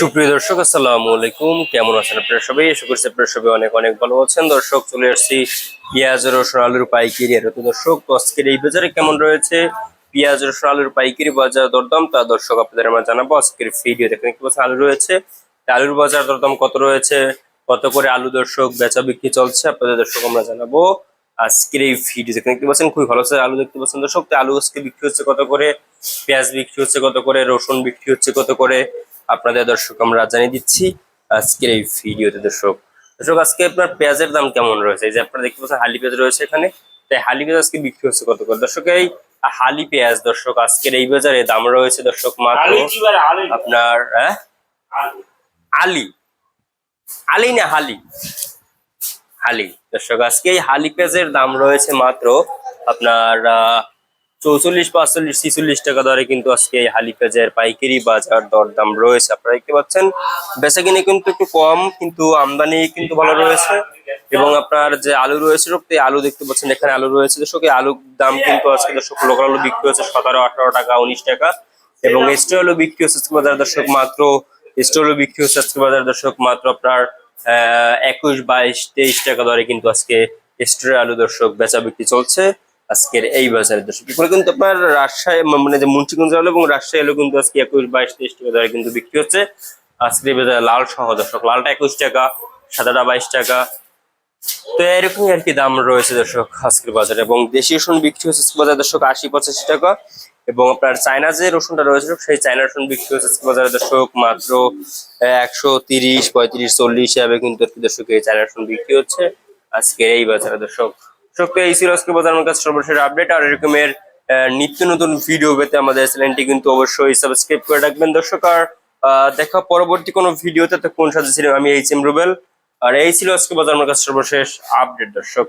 সুপ্রিয় দর্শক, আসসালামু আলাইকুম। কেমন আছেন আপনারা সবাই? আশা করছি আপনারা সবাই অনেক অনেক ভালো আছেন। দর্শক, চলে আসছি পেঁয়াজ রসুন আলুর পাইকারি আর তো দর্শক। আজকের এই বাজারে কেমন রয়েছে? পেঁয়াজ রসুন আলুর পাইকারি বাজার দরদাম। তা দর্শক, আপনাদের আমরা জানাব। আজকের ভিডিও দেখেন দেখতে পাচ্ছেন আলু রয়েছে। আলুর বাজার দরদাম কত রয়েছে? কত করে আলু দর্শক বেচা বিক্রি চলছে? আপনাদের দর্শক আমরা জানাব। আজকের এই ভিডিও দেখতে দেখতে পাচ্ছেন খুবই ভালো আলু দেখতে পাচ্ছেন দর্শক। আলু আজকে বিক্রি হচ্ছে কত করে? পেঁয়াজ বিক্রি হচ্ছে কত করে? রসুন বিক্রি হচ্ছে কত করে? আপনাদের দর্শক আমরা জানিয়ে দিচ্ছি আজকের এই ভিডিওতে দর্শক। দর্শক আজকে আপনার পেঁয়াজের দাম কেমন রয়েছে? এই যে আপনারা দেখতে পাচ্ছেন হালি পেঁয়াজ রয়েছে এখানে। তাই হালি পেঁয়াজ আজকে বিক্রি হচ্ছে কত করে? দর্শক এই হালি পেঁয়াজ দর্শক আজকের এই বাজারে দাম রয়েছে দর্শক মাত্র আপনার হ্যাঁ? আলি। আলি না হালি? হালি। দর্শক আজকে এই হালি পেঁয়াজের দাম রয়েছে মাত্র আপনার চৌচল্লিশ, পাঁচচল্লিশ, ছিচল্লিশ টাকা দরে কিন্তু আজকে হালি পেঁয়াজের পাইকারি বাজার দর দাম রয়েছে। আপনারা দেখতে পাচ্ছেন, বেচা কিনে কিন্তু একটু কম, কিন্তু আমদানি কিন্তু ভালো রয়েছে। এবং আপনার যে আলু রয়েছে আলু দেখতে পাচ্ছেন, এখানে আলু রয়েছে। দর্শক, এই আলুর দাম কিন্তু আজকে দর্শক, লোকাল আলু বিক্রি হচ্ছে সতেরো, আঠারো টাকা, উনিশ টাকা। এবং এসটি আলু বিক্রি হচ্ছে আজকে বাজার, দর্শক, মাত্র স্টোরও বিক্রি হচ্ছে আজকে বাজার, দর্শক, মাত্র আপনার, আহ, একুশ, বাইশ, তেইশ টাকা দরে কিন্তু আজকে স্টোরে আলু দর্শক, বেচা বিক্রি চলছে। আজকের এই বাজারে দর্শক এগুলো কিন্তু আপনার রাজশাহী মানে যে মুন্সিগঞ্জ আলু এবং রাজশাহী আলু কিন্তু আজকে একুশ বাইশ তেইশ টাকা দরে কিন্তু বিক্রি হচ্ছে। আজকের বাজারে লাল সহ দর্শক, লালটা একুশ টাকা, সাদাটা বাইশ টাকা। তো এরকমই আর কি দাম রয়েছে দর্শক আজকের বাজারে এবং দেশি রসুন বিক্রি হচ্ছে বাজারে দর্শক আশি পঁচাশি টাকা এবং আপনার চায়না যে রসুনটা রয়েছে সেই চায়না রসুন বিক্রি হচ্ছে বাজারে দর্শক মাত্র একশো তিরিশ, পঁয়ত্রিশ, চল্লিশ হিসাবে কিন্তু দর্শক এই চায়না রসুন বিক্রি হচ্ছে আজকের এই বাজারে দর্শক। তো এই ছিল বাজার কাছে সর্বশেষ আপডেট। আর এরকমের নিত্য নতুন ভিডিও পেতে আমাদের চ্যানেলটি কিন্তু অবশ্যই সাবস্ক্রাইব করে রাখবেন। দর্শক, আর দেখা পরবর্তী কোনো ভিডিওতে তো কোন সাথে ছিলাম আমি এইচ এম রুবেল। আর এই ছিল আজকে বাজার আমার কাছে সর্বশেষ আপডেট, দর্শক।